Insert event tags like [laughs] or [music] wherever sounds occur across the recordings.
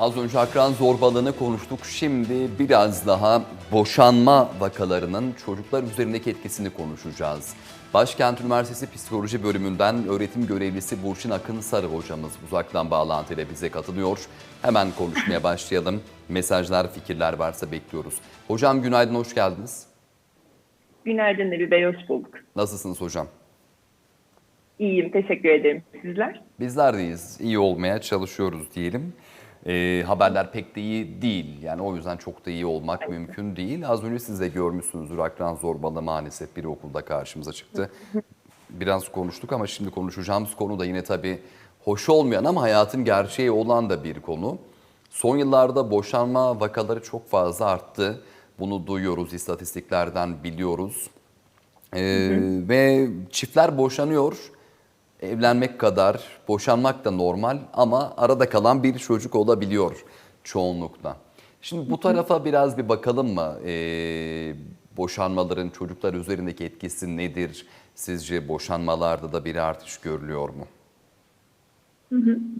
Az önce akran zorbalığını konuştuk. Şimdi biraz daha boşanma vakalarının çocuklar üzerindeki etkisini konuşacağız. Başkent Üniversitesi Psikoloji Bölümünden öğretim görevlisi Burçin Akın Sarı hocamız uzaktan bağlantıyla bize katılıyor. Hemen konuşmaya başlayalım. Mesajlar, fikirler varsa bekliyoruz. Hocam günaydın, hoş geldiniz. Günaydın Nebi Bey, hoş bulduk. Nasılsınız hocam? İyiyim, teşekkür ederim. Sizler? Bizler deyiz. iyi olmaya çalışıyoruz diyelim. Ee, haberler pek de iyi değil. Yani o yüzden çok da iyi olmak mümkün değil. Az önce siz de görmüşsünüzdür akran zorbalığı maalesef bir okulda karşımıza çıktı. Biraz konuştuk ama şimdi konuşacağımız konu da yine tabii hoş olmayan ama hayatın gerçeği olan da bir konu. Son yıllarda boşanma vakaları çok fazla arttı. Bunu duyuyoruz, istatistiklerden biliyoruz. Ee, ve çiftler boşanıyor. Evlenmek kadar, boşanmak da normal ama arada kalan bir çocuk olabiliyor çoğunlukla. Şimdi bu tarafa biraz bir bakalım mı? Ee, boşanmaların çocuklar üzerindeki etkisi nedir? Sizce boşanmalarda da bir artış görülüyor mu?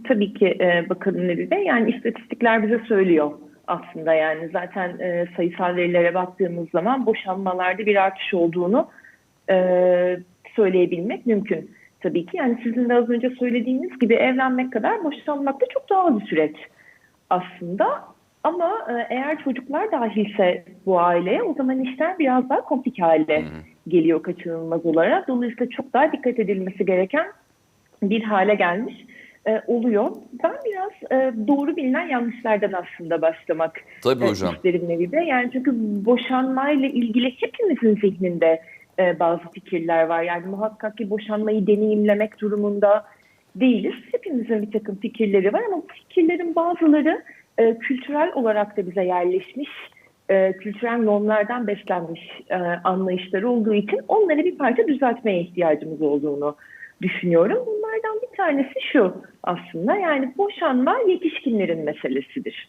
Tabii ki e, bakalım Nebi Bey. Yani istatistikler bize söylüyor aslında. Yani zaten e, sayısal verilere baktığımız zaman boşanmalarda bir artış olduğunu e, söyleyebilmek mümkün. Tabii ki yani sizin de az önce söylediğiniz gibi evlenmek kadar boşanmak da çok doğal bir süreç aslında. Ama e, eğer çocuklar dahilse bu aileye o zaman işler biraz daha komplike hale geliyor kaçınılmaz olarak. Dolayısıyla çok daha dikkat edilmesi gereken bir hale gelmiş e, oluyor. Ben biraz e, doğru bilinen yanlışlardan aslında başlamak Tabii e, hocam. isterim Nevi Bey. Yani çünkü boşanmayla ilgili hepimizin zihninde e, bazı fikirler var. Yani muhakkak ki boşanmayı deneyimlemek durumunda değiliz. Hepimizin bir takım fikirleri var ama bu fikirlerin bazıları e, kültürel olarak da bize yerleşmiş, e, kültürel normlardan beslenmiş e, anlayışları olduğu için onları bir parça düzeltmeye ihtiyacımız olduğunu düşünüyorum. Bunlardan bir tanesi şu aslında yani boşanma yetişkinlerin meselesidir.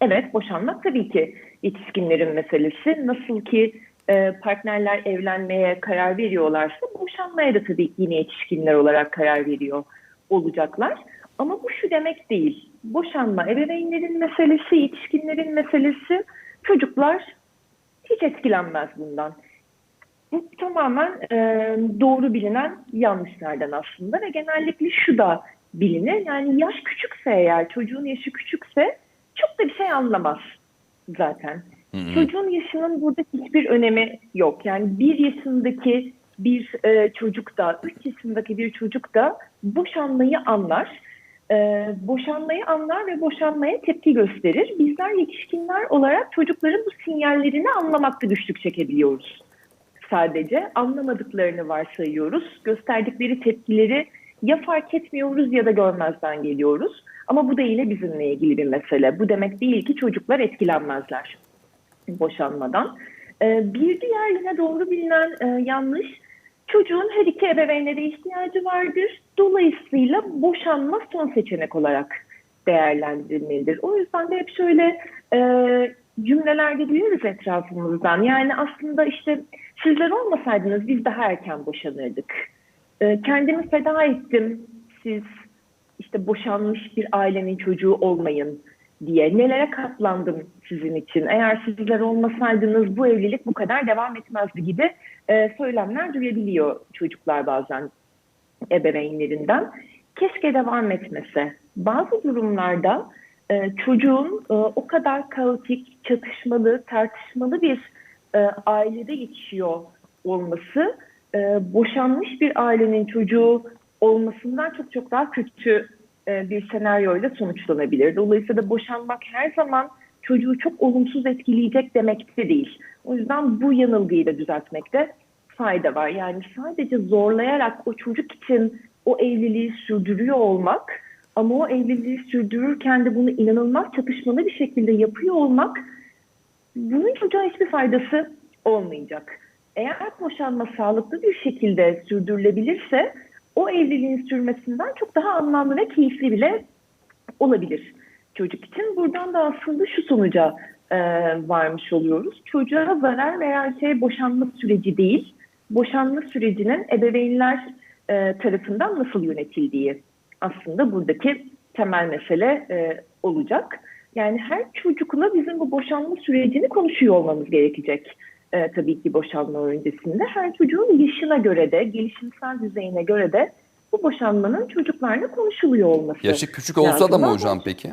Evet boşanmak tabii ki yetişkinlerin meselesi. Nasıl ki e, partnerler evlenmeye karar veriyorlarsa boşanmaya da tabii yine yetişkinler olarak karar veriyor olacaklar. Ama bu şu demek değil. Boşanma ebeveynlerin meselesi, yetişkinlerin meselesi. Çocuklar hiç etkilenmez bundan. Bu tamamen e, doğru bilinen yanlışlardan aslında ve genellikle şu da bilinir. Yani yaş küçükse eğer, çocuğun yaşı küçükse çok da bir şey anlamaz zaten. Çocuğun yaşının burada hiçbir önemi yok. Yani bir yaşındaki bir e, çocuk da, üç yaşındaki bir çocuk da boşanmayı anlar. E, boşanmayı anlar ve boşanmaya tepki gösterir. Bizler yetişkinler olarak çocukların bu sinyallerini anlamakta güçlük çekebiliyoruz sadece. Anlamadıklarını varsayıyoruz. Gösterdikleri tepkileri ya fark etmiyoruz ya da görmezden geliyoruz. Ama bu da yine bizimle ilgili bir mesele. Bu demek değil ki çocuklar etkilenmezler boşanmadan. Ee, bir diğer yine doğru bilinen e, yanlış, çocuğun her iki ebeveynlere ihtiyacı vardır. Dolayısıyla boşanma son seçenek olarak değerlendirilmelidir. O yüzden de hep şöyle e, cümlelerde duyuyoruz etrafımızdan. Yani aslında işte sizler olmasaydınız biz daha erken boşanırdık. E, kendimi feda ettim, siz işte boşanmış bir ailenin çocuğu olmayın diye nelere katlandım sizin için. Eğer sizler olmasaydınız bu evlilik bu kadar devam etmezdi gibi e, söylemler duyabiliyor çocuklar bazen ebeveynlerinden. Keşke devam etmese. Bazı durumlarda e, çocuğun e, o kadar kaotik, çatışmalı, tartışmalı bir e, ailede yetişiyor olması e, boşanmış bir ailenin çocuğu olmasından çok çok daha kötü e, bir senaryoyla sonuçlanabilir. Dolayısıyla boşanmak her zaman çocuğu çok olumsuz etkileyecek demek de değil. O yüzden bu yanılgıyı da düzeltmekte fayda var. Yani sadece zorlayarak o çocuk için o evliliği sürdürüyor olmak ama o evliliği sürdürürken de bunu inanılmaz çatışmalı bir şekilde yapıyor olmak bunun çocuğa hiçbir faydası olmayacak. Eğer boşanma sağlıklı bir şekilde sürdürülebilirse o evliliğin sürmesinden çok daha anlamlı ve keyifli bile olabilir çocuk için. Buradan da aslında şu sonuca e, varmış oluyoruz. Çocuğa zarar veren şey boşanma süreci değil, boşanma sürecinin ebeveynler e, tarafından nasıl yönetildiği aslında buradaki temel mesele e, olacak. Yani her çocukla bizim bu boşanma sürecini konuşuyor olmamız gerekecek. E, tabii ki boşanma öncesinde. Her çocuğun yaşına göre de, gelişimsel düzeyine göre de bu boşanmanın çocuklarla konuşuluyor olması. Yaşı küçük olsa da mı lazım. hocam peki?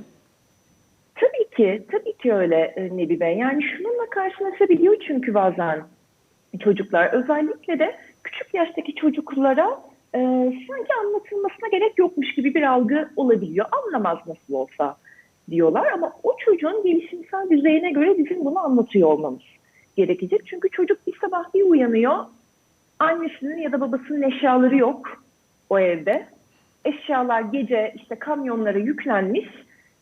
Tabii ki, tabii ki öyle e, Nebi Bey. Yani şununla karşılaşabiliyor çünkü bazen çocuklar. Özellikle de küçük yaştaki çocuklara e, sanki anlatılmasına gerek yokmuş gibi bir algı olabiliyor. Anlamaz nasıl olsa diyorlar ama o çocuğun gelişimsel düzeyine göre bizim bunu anlatıyor olmamız gerekecek. Çünkü çocuk bir sabah bir uyanıyor, annesinin ya da babasının eşyaları yok o evde. Eşyalar gece işte kamyonlara yüklenmiş,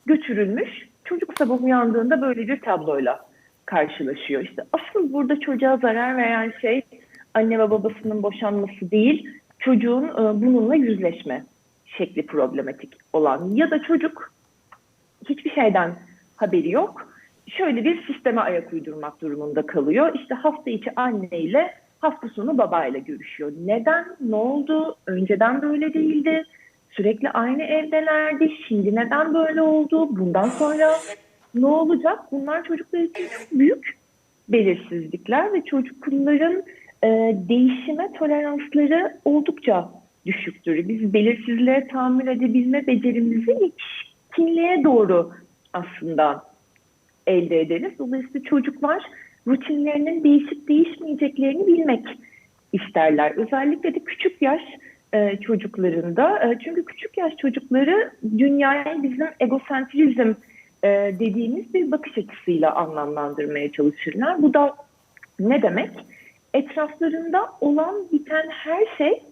götürülmüş. Çocuk sabah uyandığında böyle bir tabloyla karşılaşıyor. İşte asıl burada çocuğa zarar veren şey anne ve babasının boşanması değil, çocuğun e, bununla yüzleşme şekli problematik olan. Ya da çocuk hiçbir şeyden haberi yok. Şöyle bir sisteme ayak uydurmak durumunda kalıyor. İşte hafta içi anneyle hafta sonu babayla görüşüyor. Neden? Ne oldu? Önceden böyle değildi. Sürekli aynı evdelerdi. Şimdi neden böyle oldu? Bundan sonra ne olacak? Bunlar çocuklar için çok büyük belirsizlikler ve çocukların e, değişime toleransları oldukça düşüktür. Biz belirsizliğe tahammül edebilme becerimizi yetişkinliğe doğru aslında elde ederiz. Dolayısıyla çocuklar rutinlerinin değişip değişmeyeceklerini bilmek isterler. Özellikle de küçük yaş e, çocuklarında. E, çünkü küçük yaş çocukları dünyayı bizim egosentrizm e, dediğimiz bir bakış açısıyla anlamlandırmaya çalışırlar. Bu da ne demek? Etraflarında olan biten her şey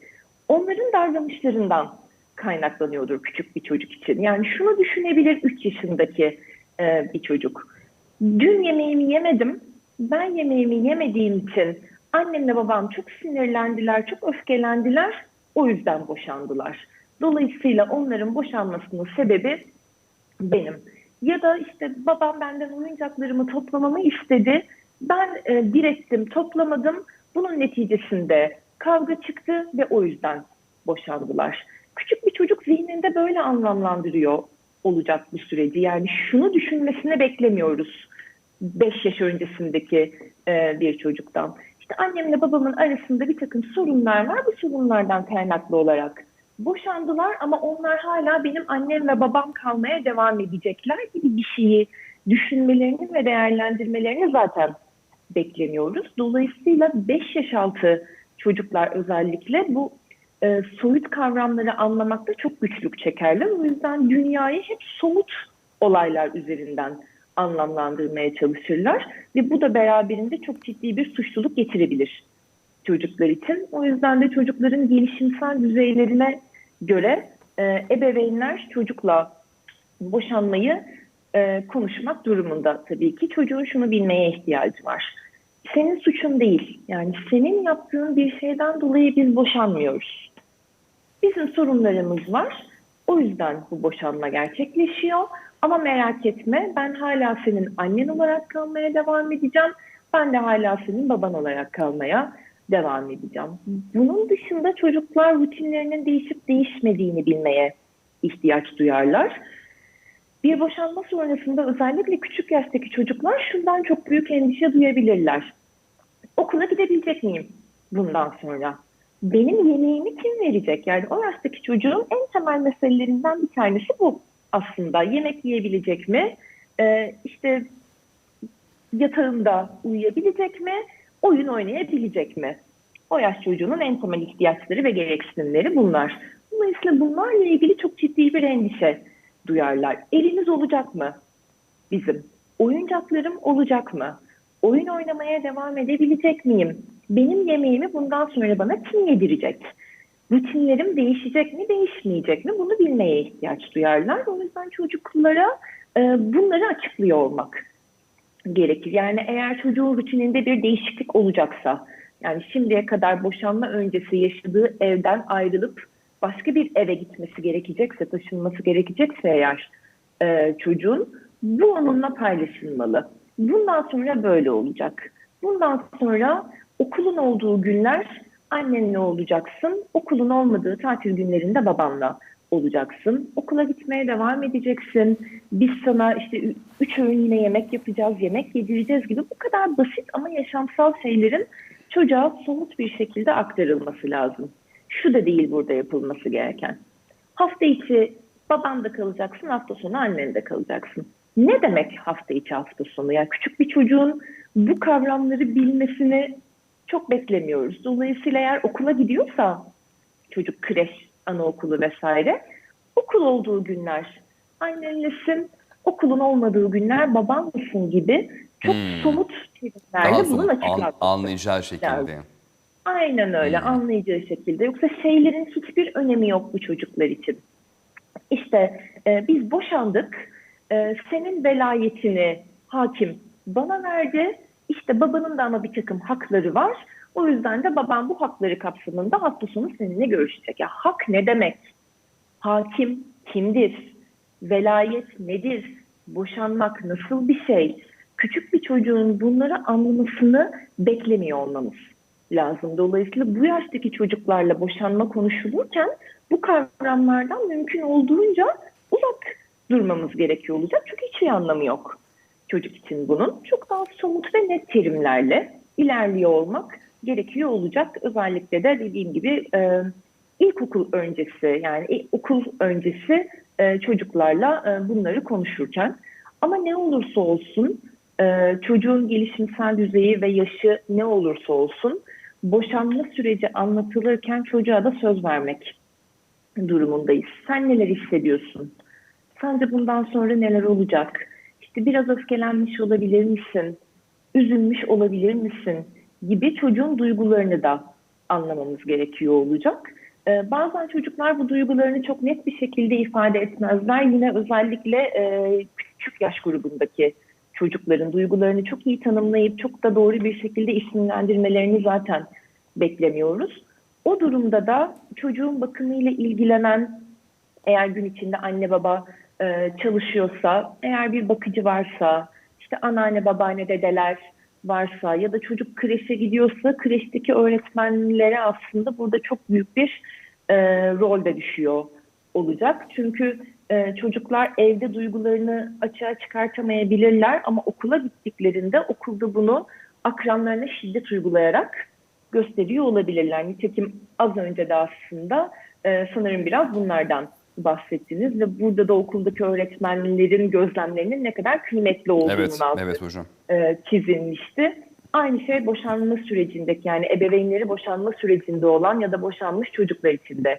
onların davranışlarından kaynaklanıyordur küçük bir çocuk için. Yani şunu düşünebilir 3 yaşındaki e, bir çocuk. Dün yemeğimi yemedim. Ben yemeğimi yemediğim için annemle babam çok sinirlendiler, çok öfkelendiler. O yüzden boşandılar. Dolayısıyla onların boşanmasının sebebi benim. Ya da işte babam benden oyuncaklarımı toplamamı istedi. Ben e, direttim, toplamadım. Bunun neticesinde kavga çıktı ve o yüzden boşandılar. Küçük bir çocuk zihninde böyle anlamlandırıyor olacak bu süreci. Yani şunu düşünmesini beklemiyoruz 5 yaş öncesindeki e, bir çocuktan. İşte annemle babamın arasında bir takım sorunlar var. Bu sorunlardan kaynaklı olarak boşandılar ama onlar hala benim annem ve babam kalmaya devam edecekler gibi bir şeyi düşünmelerini ve değerlendirmelerini zaten beklemiyoruz. Dolayısıyla 5 yaş altı çocuklar özellikle bu e, soyut kavramları anlamakta çok güçlük çekerler. O yüzden dünyayı hep somut olaylar üzerinden anlamlandırmaya çalışırlar ve bu da beraberinde çok ciddi bir suçluluk getirebilir çocuklar için. O yüzden de çocukların gelişimsel düzeylerine göre e, ebeveynler çocukla boşanmayı e, konuşmak durumunda tabii ki. Çocuğun şunu bilmeye ihtiyacı var. Senin suçun değil. Yani senin yaptığın bir şeyden dolayı biz boşanmıyoruz. Bizim sorunlarımız var. O yüzden bu boşanma gerçekleşiyor. Ama merak etme ben hala senin annen olarak kalmaya devam edeceğim. Ben de hala senin baban olarak kalmaya devam edeceğim. Bunun dışında çocuklar rutinlerinin değişip değişmediğini bilmeye ihtiyaç duyarlar. Bir boşanma sonrasında özellikle küçük yaştaki çocuklar şundan çok büyük endişe duyabilirler. Okula gidebilecek miyim bundan sonra? Benim yemeğimi kim verecek? Yani o yaştaki çocuğun en temel meselelerinden bir tanesi bu aslında. Yemek yiyebilecek mi? Ee, işte yatağında uyuyabilecek mi? Oyun oynayabilecek mi? O yaş çocuğunun en temel ihtiyaçları ve gereksinimleri bunlar. Dolayısıyla bunlarla ilgili çok ciddi bir endişe duyarlar. Elimiz olacak mı bizim? Oyuncaklarım olacak mı? Oyun oynamaya devam edebilecek miyim? Benim yemeğimi bundan sonra bana kim yedirecek? Rutinlerim değişecek mi, değişmeyecek mi? Bunu bilmeye ihtiyaç duyarlar. O yüzden çocuklara e, bunları açıklıyor olmak gerekir. Yani eğer çocuğun rutininde bir değişiklik olacaksa, yani şimdiye kadar boşanma öncesi yaşadığı evden ayrılıp başka bir eve gitmesi gerekecekse, taşınması gerekecekse eğer e, çocuğun bu onunla paylaşılmalı. Bundan sonra böyle olacak. Bundan sonra okulun olduğu günler annenle olacaksın, okulun olmadığı tatil günlerinde babanla olacaksın. Okula gitmeye devam edeceksin. Biz sana işte üç öğün yine yemek yapacağız, yemek yedireceğiz gibi bu kadar basit ama yaşamsal şeylerin çocuğa somut bir şekilde aktarılması lazım. Şu da değil burada yapılması gereken. Hafta içi babanda kalacaksın, hafta sonu annende kalacaksın. Ne demek hafta içi hafta sonu? Yani küçük bir çocuğun bu kavramları bilmesini çok beklemiyoruz. Dolayısıyla eğer okula gidiyorsa çocuk kreş, anaokulu vesaire okul olduğu günler annenlesin, okulun olmadığı günler baban mısın gibi çok Hmm. somut Daha terimlerle bunun somut, an- açıklanması. anlayacağı şekilde. lazım. Aynen öyle Hmm. anlayacağı şekilde. Yoksa şeylerin hiçbir önemi yok bu çocuklar için. İşte e, biz boşandık, e, senin velayetini hakim bana verdi. İşte babanın da ama bir takım hakları var. O yüzden de babam bu hakları kapsamında hafta sonu seninle görüşecek. Ya hak ne demek? Hakim kimdir? Velayet nedir? Boşanmak nasıl bir şey? Küçük bir çocuğun bunları anlamasını beklemiyor olmamız lazım. Dolayısıyla bu yaştaki çocuklarla boşanma konuşulurken bu kavramlardan mümkün olduğunca uzak durmamız gerekiyor olacak. Çünkü hiçbir anlamı yok çocuk için bunun. Çok daha somut ve net terimlerle ilerliyor olmak gerekiyor olacak. Özellikle de dediğim gibi e, ilkokul öncesi yani i- okul öncesi e, çocuklarla e, bunları konuşurken. Ama ne olursa olsun e, çocuğun gelişimsel düzeyi ve yaşı ne olursa olsun boşanma süreci anlatılırken çocuğa da söz vermek durumundayız. Sen neler hissediyorsun? Sence bundan sonra neler olacak? İşte biraz öfkelenmiş olabilir misin? Üzülmüş olabilir misin? Gibi çocuğun duygularını da anlamamız gerekiyor olacak. Ee, bazen çocuklar bu duygularını çok net bir şekilde ifade etmezler. Yine özellikle e, küçük yaş grubundaki çocukların duygularını çok iyi tanımlayıp çok da doğru bir şekilde isimlendirmelerini zaten beklemiyoruz. O durumda da çocuğun bakımıyla ilgilenen eğer gün içinde anne baba e, çalışıyorsa, eğer bir bakıcı varsa, işte anneanne, babaanne, dedeler varsa ya da çocuk kreşe gidiyorsa kreşteki öğretmenlere aslında burada çok büyük bir e, rol de düşüyor olacak. Çünkü e, çocuklar evde duygularını açığa çıkartamayabilirler ama okula gittiklerinde okulda bunu akranlarına şiddet uygulayarak gösteriyor olabilirler. Nitekim az önce de aslında e, sanırım biraz bunlardan bahsettiniz ve burada da okuldaki öğretmenlerin gözlemlerinin ne kadar kıymetli olduğunu Evet, evet hocam. e, çizilmişti. Aynı şey boşanma sürecindeki yani ebeveynleri boşanma sürecinde olan ya da boşanmış çocuklar için de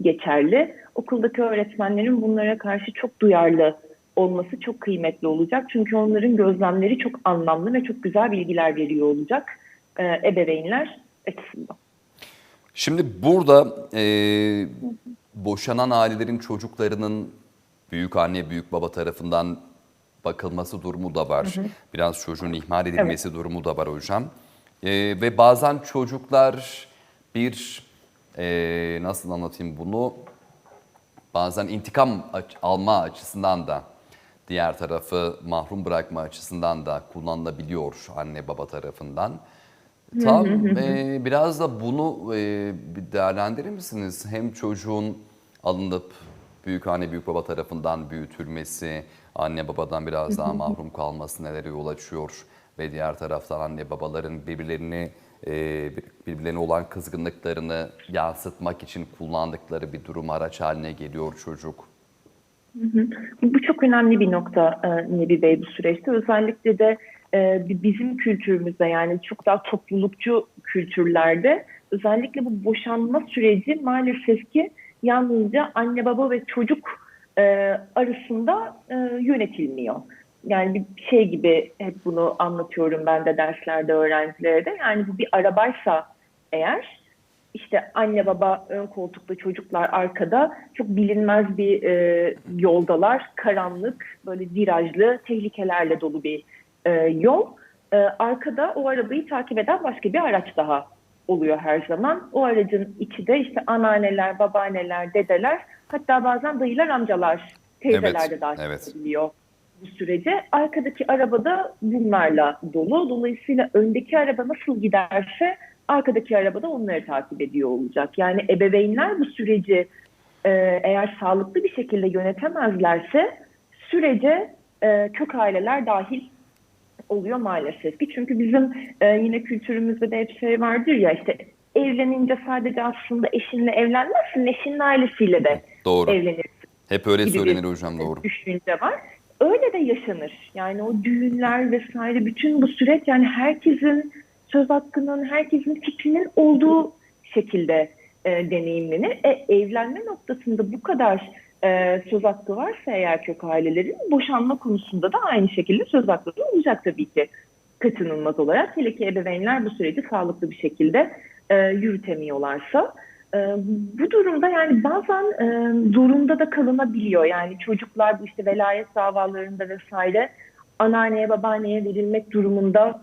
geçerli. Okuldaki öğretmenlerin bunlara karşı çok duyarlı olması çok kıymetli olacak. Çünkü onların gözlemleri çok anlamlı ve çok güzel bilgiler veriyor olacak e, ebeveynler açısından. Şimdi burada e, boşanan ailelerin çocuklarının büyük anne büyük baba tarafından bakılması durumu da var. Biraz çocuğun ihmal edilmesi durumu da var hocam. E, ve bazen çocuklar bir e, nasıl anlatayım bunu bazen intikam aç- alma açısından da diğer tarafı mahrum bırakma açısından da kullanılabiliyor anne baba tarafından. Tam e, biraz da bunu e, değerlendirir misiniz? Hem çocuğun alınıp büyük anne büyük baba tarafından büyütülmesi, anne babadan biraz daha mahrum kalması nelere yol açıyor ve diğer taraftan anne babaların birbirlerini e, birbirlerine olan kızgınlıklarını yansıtmak için kullandıkları bir durum araç haline geliyor çocuk. Bu çok önemli bir nokta e, Nebi Bey bu süreçte. Özellikle de e, bi- bizim kültürümüzde yani çok daha toplulukçu kültürlerde özellikle bu boşanma süreci maalesef ki yalnızca anne baba ve çocuk e, arasında e, yönetilmiyor. Yani bir şey gibi hep bunu anlatıyorum ben de derslerde öğrencilere de. Yani bu bir arabaysa eğer işte anne baba ön koltukta çocuklar arkada çok bilinmez bir e, yoldalar. Karanlık, böyle virajlı, tehlikelerle dolu bir e, yol. E, arkada o arabayı takip eden başka bir araç daha oluyor her zaman. O aracın içi de işte anneanneler, babaanneler, dedeler hatta bazen dayılar, amcalar, teyzeler Evet, de dahil evet. ediliyor bu sürece. Arkadaki arabada bunlarla dolu. Dolayısıyla öndeki araba nasıl giderse arkadaki araba da onları takip ediyor olacak. Yani ebeveynler bu süreci e, eğer sağlıklı bir şekilde yönetemezlerse sürece e, kök aileler dahil oluyor maalesef ki. Çünkü bizim e, yine kültürümüzde de hep şey vardır ya işte evlenince sadece aslında eşinle evlenmezsin, eşinin ailesiyle de Doğru. evlenirsin Hep öyle söylenir hocam doğru. düşünce var. Öyle de yaşanır. Yani o düğünler vesaire bütün bu süreç yani herkesin söz hakkının, herkesin fikrinin olduğu şekilde e, deneyimlenir. E, evlenme noktasında bu kadar e, söz hakkı varsa eğer kök ailelerin boşanma konusunda da aynı şekilde söz hakları olacak tabii ki kaçınılmaz olarak. Hele ki ebeveynler bu süreci sağlıklı bir şekilde e, yürütemiyorlarsa. E, bu durumda yani bazen e, zorunda da kalınabiliyor. Yani çocuklar bu işte velayet davalarında vesaire anneanneye babaanneye verilmek durumunda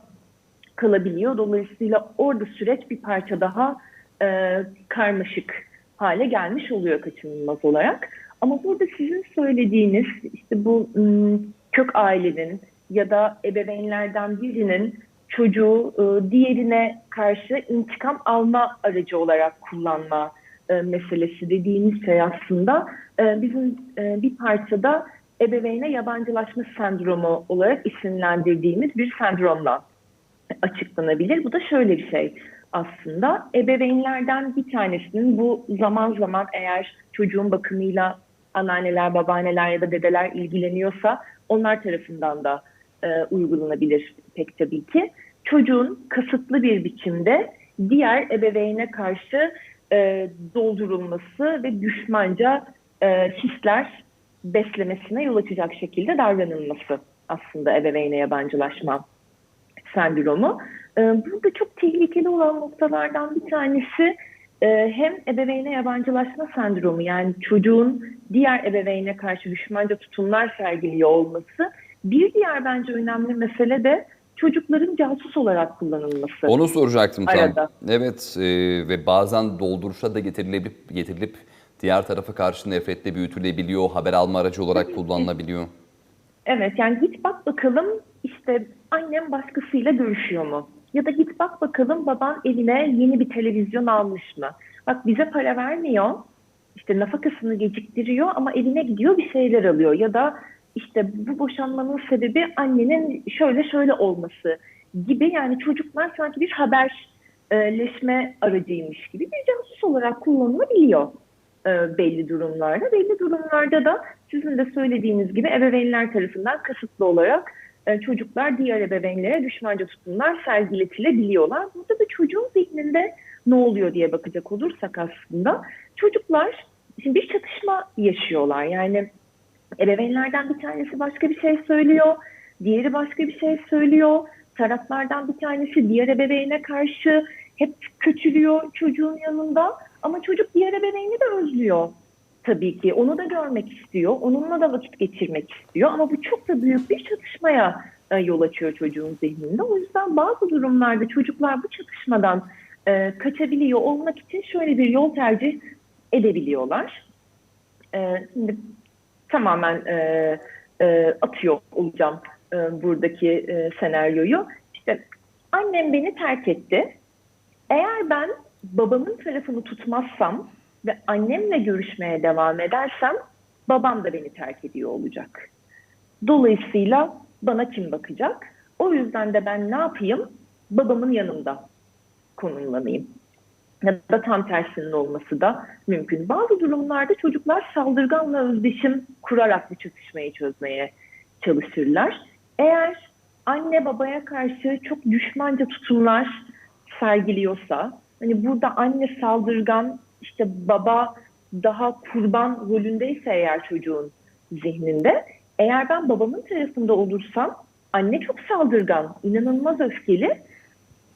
kalabiliyor. Dolayısıyla orada süreç bir parça daha e, karmaşık hale gelmiş oluyor kaçınılmaz olarak. Ama burada sizin söylediğiniz işte bu m, kök ailenin ya da ebeveynlerden birinin çocuğu e, diğerine karşı intikam alma aracı olarak kullanma e, meselesi dediğimiz şey aslında bizim bir parçada ebeveyne yabancılaşma sendromu olarak isimlendirdiğimiz bir sendromla açıklanabilir. Bu da şöyle bir şey aslında. Ebeveynlerden bir tanesinin bu zaman zaman eğer çocuğun bakımıyla anneanneler, babaanneler ya da dedeler ilgileniyorsa onlar tarafından da e, uygulanabilir pek tabii ki. Çocuğun kasıtlı bir biçimde diğer ebeveyne karşı e, doldurulması ve düşmanca e, hisler beslemesine yol açacak şekilde davranılması aslında ebeveyne yabancılaşma sendromu. Ee, Burada çok tehlikeli olan noktalardan bir tanesi e, hem ebeveyne yabancılaşma sendromu yani çocuğun diğer ebeveyne karşı düşmanca tutumlar sergiliyor olması. Bir diğer bence önemli mesele de çocukların casus olarak kullanılması. Onu soracaktım tam. Arada. Evet e, ve bazen dolduruşa da getirilip getirilip diğer tarafa karşı nefretle büyütülebiliyor, haber alma aracı olarak kullanılabiliyor. Evet yani git bak bakalım işte annem başkasıyla görüşüyor mu? Ya da git bak bakalım baban eline yeni bir televizyon almış mı? Bak bize para vermiyor. İşte nafakasını geciktiriyor ama eline gidiyor bir şeyler alıyor. Ya da işte bu boşanmanın sebebi annenin şöyle şöyle olması gibi yani çocuklar sanki bir haberleşme aracıymış gibi bir casus olarak kullanılabiliyor e, belli durumlarda. Belli durumlarda da sizin de söylediğiniz gibi ebeveynler tarafından kasıtlı olarak e, çocuklar diğer ebeveynlere düşmanca tutumlar sergiletilebiliyorlar. Burada da çocuğun zihninde ne oluyor diye bakacak olursak aslında çocuklar şimdi bir çatışma yaşıyorlar. Yani ebeveynlerden bir tanesi başka bir şey söylüyor, diğeri başka bir şey söylüyor. Taraflardan bir tanesi diğer ebeveyne karşı hep kötülüyor çocuğun yanında ama çocuk diğer ebeveyni de özlüyor tabii ki. Onu da görmek istiyor, onunla da vakit geçirmek istiyor ama bu çok da büyük bir çatışmaya e, yol açıyor çocuğun zihninde. O yüzden bazı durumlarda çocuklar bu çatışmadan e, kaçabiliyor olmak için şöyle bir yol tercih edebiliyorlar. E, şimdi tamamen e, e, atıyor olacağım e, buradaki e, senaryoyu. İşte annem beni terk etti. Eğer ben babamın tarafını tutmazsam ve annemle görüşmeye devam edersem babam da beni terk ediyor olacak. Dolayısıyla bana kim bakacak? O yüzden de ben ne yapayım? Babamın yanında konumlanayım. Ya da tam tersinin olması da mümkün. Bazı durumlarda çocuklar saldırganla özdeşim kurarak bu çatışmayı çözmeye çalışırlar. Eğer anne babaya karşı çok düşmanca tutumlar sergiliyorsa, hani burada anne saldırgan, işte baba daha kurban rolündeyse eğer çocuğun zihninde, eğer ben babamın tarafında olursam anne çok saldırgan, inanılmaz öfkeli.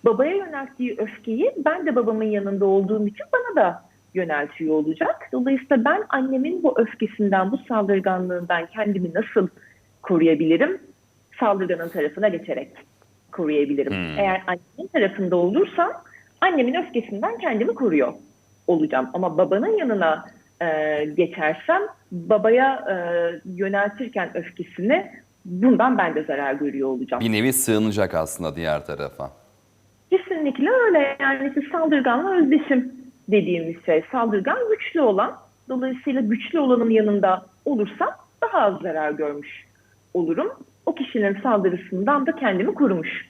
Babaya yönelttiği öfkeyi ben de babamın yanında olduğum için bana da yöneltiyor olacak. Dolayısıyla ben annemin bu öfkesinden, bu saldırganlığından kendimi nasıl koruyabilirim? Saldırganın tarafına geçerek koruyabilirim. Hmm. Eğer annemin tarafında olursam annemin öfkesinden kendimi koruyor olacağım. Ama babanın yanına e, geçersem babaya e, yöneltirken öfkesini bundan ben de zarar görüyor olacağım. Bir nevi sığınacak aslında diğer tarafa. Kesinlikle öyle. Yani işte saldırganla özdeşim dediğimiz şey. Saldırgan güçlü olan, Dolayısıyla güçlü olanın yanında olursam daha az zarar görmüş olurum. O kişinin saldırısından da kendimi korumuş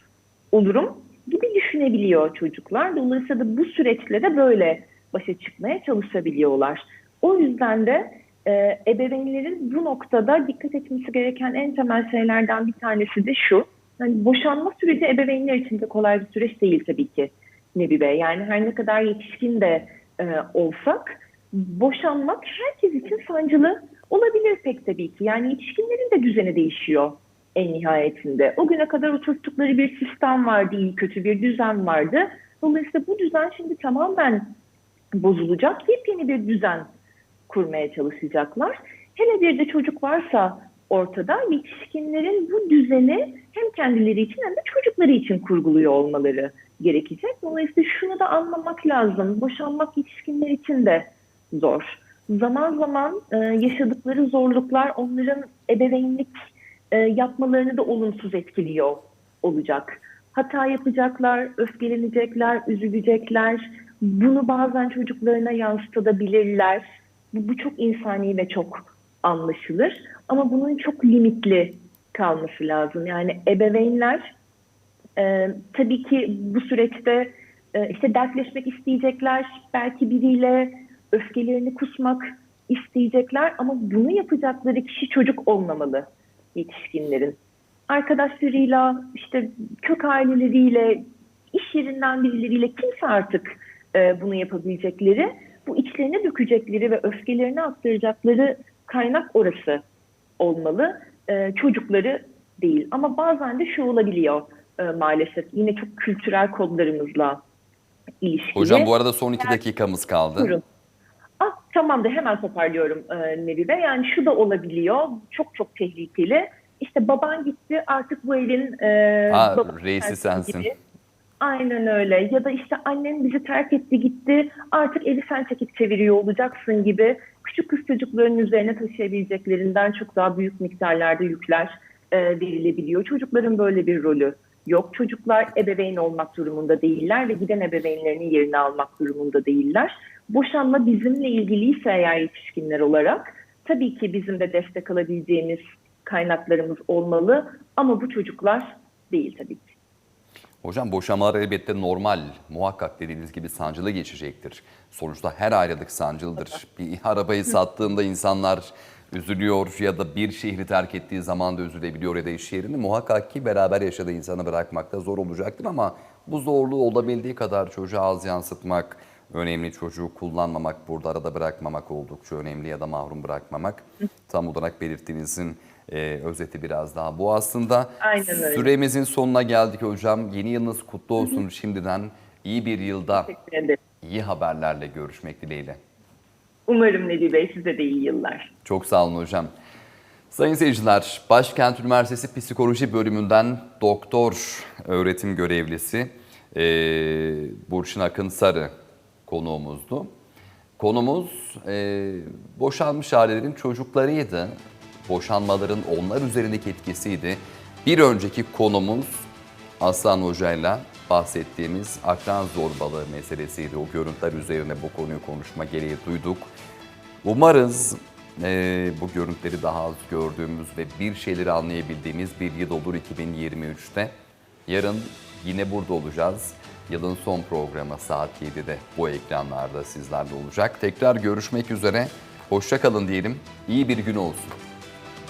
olurum gibi düşünebiliyor çocuklar. Dolayısıyla da bu süreçle de böyle başa çıkmaya çalışabiliyorlar. O yüzden de e, ebeveynlerin bu noktada dikkat etmesi gereken en temel şeylerden bir tanesi de şu. Yani boşanma süreci ebeveynler için de kolay bir süreç değil tabii ki Nebi Bey. Yani her ne kadar yetişkin de e, olsak boşanmak herkes için sancılı olabilir pek tabii ki. Yani yetişkinlerin de düzeni değişiyor en nihayetinde. O güne kadar oturttukları bir sistem vardı, iyi kötü bir düzen vardı. Dolayısıyla bu düzen şimdi tamamen bozulacak, yepyeni bir düzen kurmaya çalışacaklar. Hele bir de çocuk varsa ortada yetişkinlerin bu düzeni hem kendileri için hem de çocukları için kurguluyor olmaları gerekecek. Dolayısıyla şunu da anlamak lazım. Boşanmak yetişkinler için de zor. Zaman zaman e, yaşadıkları zorluklar onların ebeveynlik e, yapmalarını da olumsuz etkiliyor olacak. Hata yapacaklar, öfkelenecekler, üzülecekler. Bunu bazen çocuklarına yansıtabilirler. Bu, bu çok insani ve çok anlaşılır. Ama bunun çok limitli kalması lazım. Yani ebeveynler e, tabii ki bu süreçte e, işte dertleşmek isteyecekler. Belki biriyle öfkelerini kusmak isteyecekler. Ama bunu yapacakları kişi çocuk olmamalı yetişkinlerin. Arkadaşlarıyla, işte kök aileleriyle, iş yerinden birileriyle kimse artık e, bunu yapabilecekleri, bu içlerine dökecekleri ve öfkelerini aktaracakları kaynak orası olmalı. E, çocukları değil. Ama bazen de şu olabiliyor e, maalesef. Yine çok kültürel kodlarımızla ilişkili. Hocam bu arada son iki dakikamız kaldı. Buyurun. Ah, tamam da hemen toparlıyorum e, Nebi Bey. Yani şu da olabiliyor. Çok çok tehlikeli. İşte baban gitti artık bu evin e, babası reisi sensin. gibi. Aynen öyle. Ya da işte annen bizi terk etti gitti artık evi sen çekip çeviriyor olacaksın gibi küçük kız çocukların üzerine taşıyabileceklerinden çok daha büyük miktarlarda yükler e, verilebiliyor. Çocukların böyle bir rolü yok. Çocuklar ebeveyn olmak durumunda değiller ve giden ebeveynlerinin yerini almak durumunda değiller. Boşanma bizimle ilgiliyse eğer yetişkinler olarak tabii ki bizim de destek alabileceğimiz kaynaklarımız olmalı ama bu çocuklar değil tabii ki. Hocam boşanmalar elbette normal, muhakkak dediğiniz gibi sancılı geçecektir. Sonuçta her ayrılık sancılıdır. [laughs] Bir arabayı sattığında insanlar üzülüyor ya da bir şehri terk ettiği zaman da üzülebiliyor ya da iş yerini. Muhakkak ki beraber yaşadığı insanı bırakmakta zor olacaktır ama bu zorluğu olabildiği kadar çocuğa az yansıtmak önemli. Çocuğu kullanmamak, burada arada bırakmamak oldukça önemli ya da mahrum bırakmamak. Tam olarak belirttiğinizin e, özeti biraz daha bu aslında. Aynen öyle. Süremizin sonuna geldik hocam. Yeni yılınız kutlu olsun şimdiden. İyi bir yılda iyi haberlerle görüşmek dileğiyle. Umarım Nebi Bey size de iyi yıllar. Çok sağ olun hocam. Sayın seyirciler, Başkent Üniversitesi Psikoloji Bölümünden doktor öğretim görevlisi e, Burçin Akın Sarı konuğumuzdu. Konumuz e, boşanmış ailelerin çocuklarıydı. Boşanmaların onlar üzerindeki etkisiydi. Bir önceki konumuz Aslan Hoca'yla bahsettiğimiz akran zorbalığı meselesiydi. O görüntüler üzerine bu konuyu konuşma gereği duyduk. Umarız eee, bu görüntüleri daha az gördüğümüz ve bir şeyleri anlayabildiğimiz bir yıl olur 2023'te. Yarın yine burada olacağız. Yılın son programı saat 7'de bu ekranlarda sizlerle olacak. Tekrar görüşmek üzere. Hoşça kalın diyelim. İyi bir gün olsun.